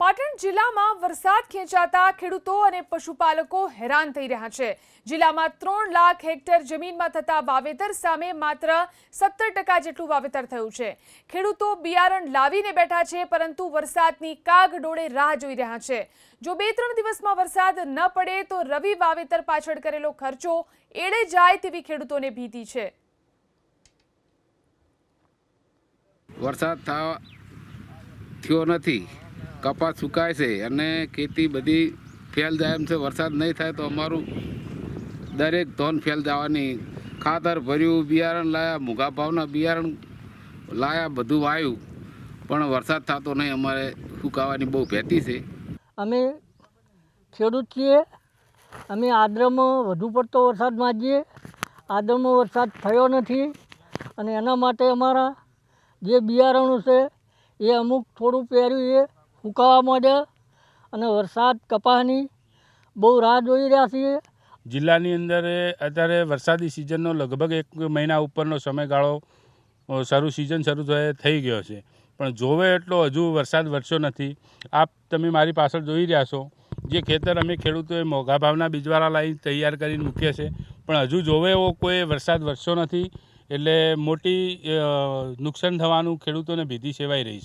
પાટણ જિલ્લામાં વરસાદ ખેંચાતા ખેડૂતો અને પશુપાલકો હેરાન થઈ રહ્યા છે. જિલ્લામાં ત્રણ લાખ હેક્ટર જમીનમાં થતા વાવેતર સામે માત્ર સત્તર ટકા જેટલું વાવેતર થયું છે. ખેડૂતો બિયારણ લાવીને બેઠા છે, પરંતુ વરસાદની કાગડોળે રાહ જોઈ રહ્યા છે. જો બે ત્રણ દિવસમાં વરસાદ ન પડે, તો રવિ વાવેતર પાછળ કરેલો ખર્ચો એળે જાય તેવી ખેડૂતોને ભીતિ છે. વરસાદ થયો નથી. કપાસ સુકાય છે અને ખેતી બધી ફેલ જાય એમ છે, વરસાદ નહીં થાય તો અમારું દરેક ધોન ફેલ જવાની. ખાતર ભર્યું, બિયારણ લાયા, મૂઘા ભાવના બિયારણ લાયા, બધું વાયું. પણ વરસાદ થતો નહીં, અમારે સુકાવાની બહુ ભેતી છે. અમે ખેડૂત છીએ. અમે આદ્રમાં વધુ પડતો વરસાદ માંગીએ આદ્રમાં વરસાદ થયો નથી અને એના માટે અમારા જે બિયારણો છે, એ અમુક થોડું પહેર્યું એ ફૂંકાવા માંડ્યા અને વરસાદ કપાસની બહુ રાહ જોઈ રહ્યા છીએ. જિલ્લાની અંદર અત્યારે વરસાદી સિઝનનો લગભગ એક મહિના ઉપરનો સમયગાળો શરૂ સિઝન શરૂ થયે, થઈ ગયો છે. પણ જોવે એટલો હજુ વરસાદ વરસ્યો નથી. આપ તમે મારી પાછળ જોઈ રહ્યા છો. જે ખેતર અમે ખેડૂતોએ મોંઘા ભાવના બીજવાળા લાવી તૈયાર કરીને મૂકીએ છે. પણ હજુ જોવે એવો કોઈ વરસાદ વરસ્યો નથી. એટલે મોટી નુકસાન થવાનું ખેડૂતોને ભીતિ સેવાઈ રહી છે.